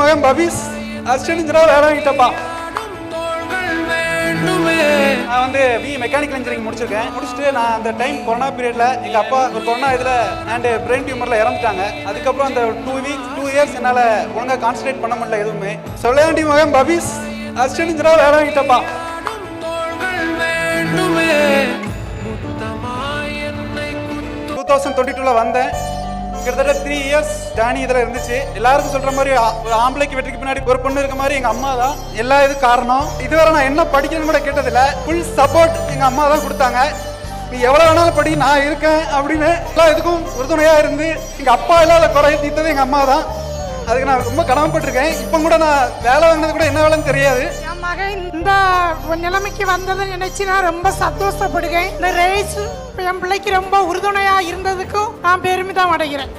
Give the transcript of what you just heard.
மகன் பபீஸ். Assistant engineer வேலை வாங்கிட்டப்பா. நான் வந்து பி மெக்கானிக்கல் இன்ஜினியரிங் முடிச்சிருக்கேன். முடிச்சுட்டு நான் அந்த டைம் கொரோனா பீரியடில் எங்கள் அப்பா ஒரு கொரோனா இதில் அண்ட் பிரெயின் டியூமரில் இறந்துட்டாங்க. அதுக்கப்புறம் அந்த டூ வீக்ஸ் டூ இயர்ஸ் என்னால் ஒழுங்காக கான்சன்ட்ரேட் பண்ண முடியல எதுவுமே. சொல்ல வேண்டிய மகன் பபீஸ். அசிஸ்டன்ட் இன்ஜினியராக வேலை வாங்கிட்டப்பா. டூ தௌசண்ட் டுவெண்ட்டி டூவில் வந்தேன். கிட்டத்தட்ட த்ரீ இயர்ஸ் டேனி இதில் இருந்துச்சு. எல்லாருக்கும் சொல்கிற மாதிரி ஒரு ஆம்பளைக்கு வெற்றிக்கு பின்னாடி ஒரு பொண்ணு இருக்க மாதிரி எங்கள் அம்மா தான். எல்லா இது காரணம் இதுவரை நான் என்ன படிக்கணும்னு கூட கேட்டதில்ல. ஃபுல் சப்போர்ட் எங்கள் அம்மா தான் கொடுத்தாங்க. நீ எவ்வளோ வேணாலும் படி நான் இருக்கேன் அப்படின்னு எல்லா இதுக்கும் உறுதுணையாக இருந்து எங்கள் அப்பா இல்லாத குறைய தீர்த்தது எங்கள் அம்மா தான். அதுக்கு நான் ரொம்ப கடமைப்பட்டிருக்கேன் இப்போ கூட நான் வேலை வாங்கினது கூட என்ன வேலைன்னு தெரியாது. என் மகன் இந்த நிலைமைக்கு வந்ததை நினைச்சு நான் ரொம்ப சந்தோஷப்படுகிறேன். இந்த ரேஸ் என் பிள்ளைக்கு ரொம்ப உறுதுணையா இருந்ததுக்கும் நான் பெருமிதம் அடைகிறேன்.